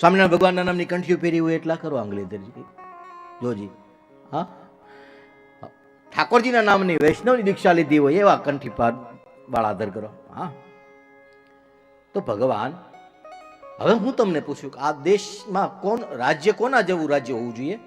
સ્વામિનારાયણ ભગવાનના નામની કંઠીઓ પહેરી હોય એટલા કરો આંગળી ધરી જોજી હા? ઠાકોરજીના નામની વૈષ્ણવની દીક્ષા લીધી હોય એવા કંઠી પર બાળાધર કરો. હા? તો ભગવાન, હવે હું તમને પૂછું કે આ દેશમાં કોણ, રાજ્ય કોના જેવું રાજ્ય હોવું જોઈએ?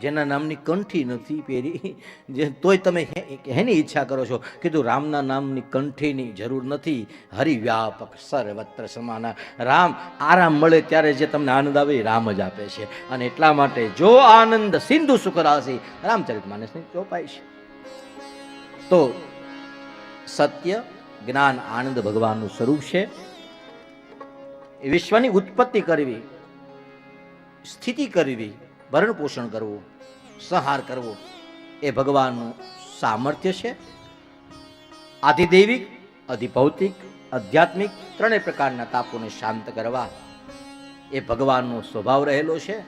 જેના નામની કંઠી નથી પહેરી. જે તોય તમે હેની ઈચ્છા કરો છો? કીધું, રામના નામની કંઠીની જરૂર નથી. હરિવ્યાપક, સર્વત્ર સમાના. રામ, આરામ મળે ત્યારે જે તમને આનંદ આવે એ રામ જ આપે છે. અને એટલા માટે જો આનંદ સિંધુ સુખ રામચરિત માનસને ચોપાય છે. તો સત્ય, જ્ઞાન, આનંદ ભગવાનનું સ્વરૂપ છે. વિશ્વની ઉત્પત્તિ કરવી, સ્થિતિ કરવી ભરણ પોષણ કરવું, સંહાર કરવો, એ ભગવાનનું સામર્થ્ય છે. આધિદૈવિક, અધિભૌતિક, આધ્યાત્મિક ત્રણેય પ્રકારના તાપોને શાંત કરવા એ ભગવાનનો સ્વભાવ રહેલો છે.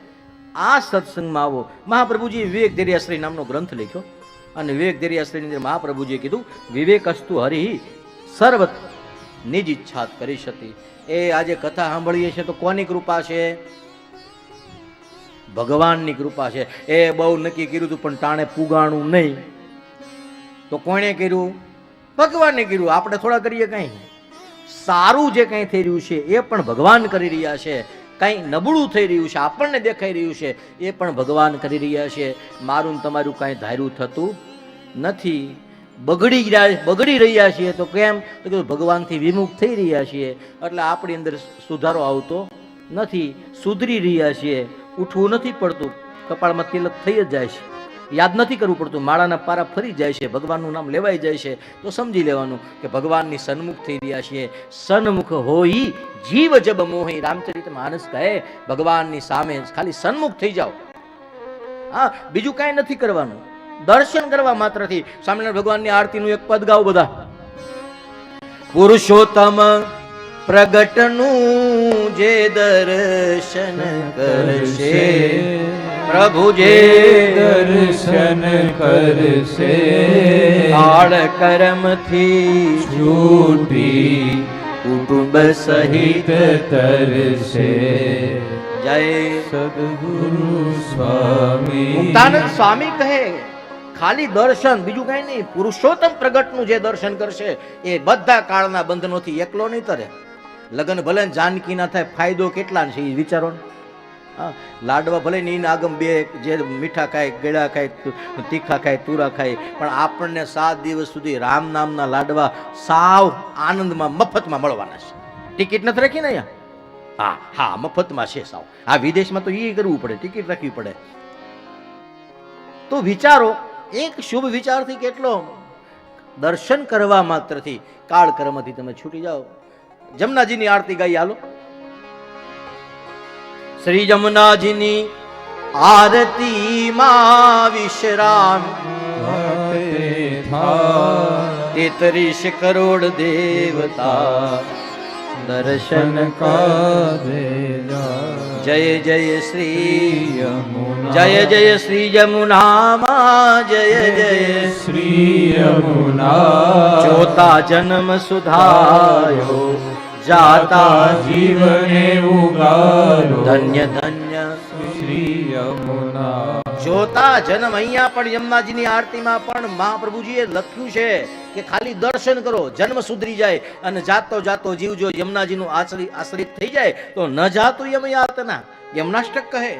આ સત્સંગમાં આવો. મહાપ્રભુજી વિવેક દેરિયાશ્રી નામનો ગ્રંથ લખ્યો અને વિવેક દેરિયાશ્રીની અંદર મહાપ્રભુજીએ કીધું વિવેક અસ્તુ હરિ સર્વ નિજ ઈચ્છા કરી શકી. એ આજે કથા સાંભળીએ છીએ તો કોની કૃપા છે? ભગવાનની કૃપા છે. એ બહુ નક્કી કર્યું હતું, પણ ટાણે પુગાણું નહીં. તો કોણે કર્યું? ભગવાને કર્યું. આપણે થોડા કરીએ કંઈ? સારું જે કંઈ થઈ રહ્યું છે, એ પણ ભગવાન કરી રહ્યા છે. કંઈ નબળું થઈ રહ્યું છે, આપણને દેખાઈ રહ્યું છે, એ પણ ભગવાન કરી રહ્યા છે. મારું તમારું કાંઈ ધાર્યું થતું નથી. બગડી રહ્યા બગડી રહ્યા છીએ તો કેમ? તો કે ભગવાનથી વિમુખ થઈ રહ્યા છીએ. એટલે આપણી અંદર સુધારો આવતો નથી. સુધરી રહ્યા છીએ. ઉઠવું નથી પડતું. કપાળમાં તિલક થઈ જ જાય છે. યાદ નથી કરવું પડતું. માળાના પારા ફરી જાય છે. ભગવાનનું નામ લેવાઈ જાય છે. તો સમજી લેવાનું કે ભગવાનની સન્મુખ થઈ રહ્યા છીએ. સન્મુખ હોઈ જીવ જબ મોહી. રામચરિત માનસ કહે, ભગવાનની સામે ખાલી સન્મુખ થઈ જાઓ. હા, બીજું કાંઈ નથી કરવાનું. દર્શન કરવા માત્રથી સ્વામિનારાયણ ભગવાનની આરતીનું એક પદ ગાઓ બધા. પુરુષોત્તમ પ્રગટનું જે દર્શન કરશે. પ્રભુ જે દર્શન કરશે. કાળ કર્મથી છૂટી કુટુંબ સહિત તરશે. જય સદગુરુ સ્વામી. મુક્તાનંદ સ્વામી કહે ખાલી દર્શન બીજું કઈ નહીં. પુરુષોત્તમ પ્રગટનું જે દર્શન કરશે એ બધા કાળના બંધનોથી એકલો નહીં તરે. લગ્ન ભલે ને જાનકી ના થાય ફાયદો કેટલા છે એ વિચારો હા લાડવા ભલે ને એના આગમ બે જે મીઠા ખાય ગળા ખાય તીખા ખાય તુરા ખાય પણ આપણને સાત દિવસ સુધી રામ નામના લાડવા સાવ આનંદમાં મફતમાં મળવાના છે. ટિકિટ નથી રાખી ને અહીંયા? હા હા મફતમાં છે સાવ. આ વિદેશમાં તો એ કરવું પડે ટિકિટ રાખવી પડે. તો વિચારો એક શુભ વિચારથી કેટલો? દર્શન કરવા માત્રથી કાળ કર્મથી તમે છૂટી જાઓ. જમનાજીની આરતી ગાઈ હાલો. શ્રી જમનાજીની આરતી માં વિશ્રામ તેત્રીસ કરોડ દેવતા દર્શન જાય જય જય શ્રી જય જય શ્રી જમુનામાં જય જય શ્રી યમુના. જોતા જન્મ સુધાયો. જાતા જીવને ઉગારો ધન્ય ધન્ય. શ્રી યમુના જોતા જન્મ અહીંયા પણ યમુનાજીની આરતીમાં પણ મહાપ્રભુજીએ લખ્યું છે કે ખાલી દર્શન કરો જન્મ સુધરી જાય અને જાતો જાતો જીવ જો યમુનાજીનું આશ્રિત આશ્રિત થઈ જાય તો ન જાતું યમ યાતના યમનાષ્ટક કહે.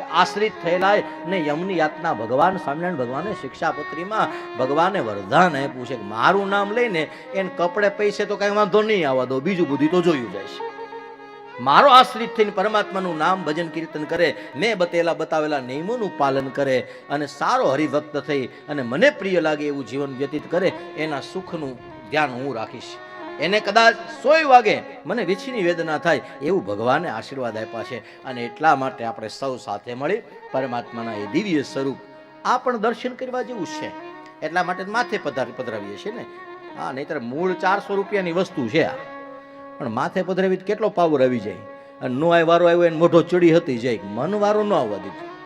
આશ્રિત થયેલા ને યમની યાતના ભગવાન, સ્વામિનારાયણ ભગવાને શિક્ષાપત્રીમાં ભગવાને વરદાન આપ્યું છે. મારું નામ લઈને એને કપડે પૈસે તો કાંઈ વાંધો નહીં આવવા દો, બીજું બધું તો જોયું જાય છે. મારો આશ્રિત થઈને પરમાત્માનું નામ ભજન કીર્તન કરે, મેં બતેલા બતાવેલા નિયમોનું પાલન કરે અને સારો હરિભક્ત થઈ અને મને પ્રિય લાગે એવું જીવન વ્યતીત કરે, એના સુખનું ધ્યાન હું રાખીશ. એને કદાચ સોય વાગે મને વિછીની વેદના થાય એવું ભગવાને આશીર્વાદ આપ્યા છે. અને એટલા માટે આપણે સૌ સાથે મળી પરમાત્માના એ દિવ્ય સ્વરૂપ આ પણ દર્શન કરવા જેવું છે. એટલા માટે માથે પધાર, પધરાવીએ છીએ ને. હા, નહીતર મૂળ ચારસો રૂપિયાની વસ્તુ છે આ. પણ માથે પધરાવી કેટલો પાવર આવી જાય? અને નો આ વારો આવ્યો એને મોઢો ચડી હતી જાય. મન વારો ન આવવા દીધું.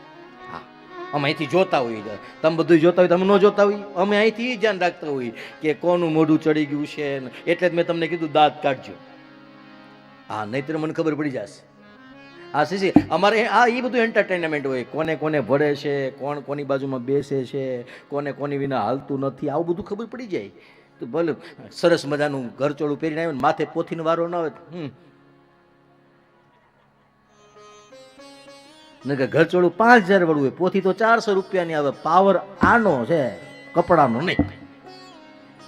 અમે અહીંથી જોતા હોઈએ તમે બધું જોતા હોય તમે ન જોતા હોય અમે અહીંથી ધ્યાન રાખતા હોઈએ કે કોનું મોઢું ચડી ગયું છે એટલે જ મેં તમને કીધું, દાંત કાઢજો. હા, નહીતર મને ખબર પડી જશે. હા સી અમારે આ એ બધું એન્ટરટેનમેન્ટ હોય. કોને કોને ભળે છે, કોણ કોની બાજુમાં બેસે છે, કોને કોની વિના હાલતું નથી, આવું બધું ખબર પડી જાય. તો ભલે, સરસ મજાનું ઘરચોળું પહેરીને આવ્યું માથે પોથીનો વારો ન આવે હમ. ને કે ઘરચોળું પાંચ હજાર વાળું હોય. પોથી તો ચારસો રૂપિયાની આવે. પાવર આનો છે, કપડાનો નહીં.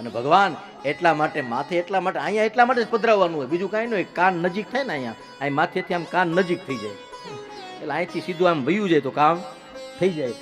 અને ભગવાન, એટલા માટે, માથે એટલા માટે, અહીંયા એટલા માટે જ પધરાવવાનું હોય. બીજું કાંઈ ન હોય. કાન નજીક થાય ને અહીંયા. અહીં માથેથી આમ કાન નજીક થઈ જાય. એટલે અહીંથી સીધું આમ વયું જાય તો કામ થઈ જાય.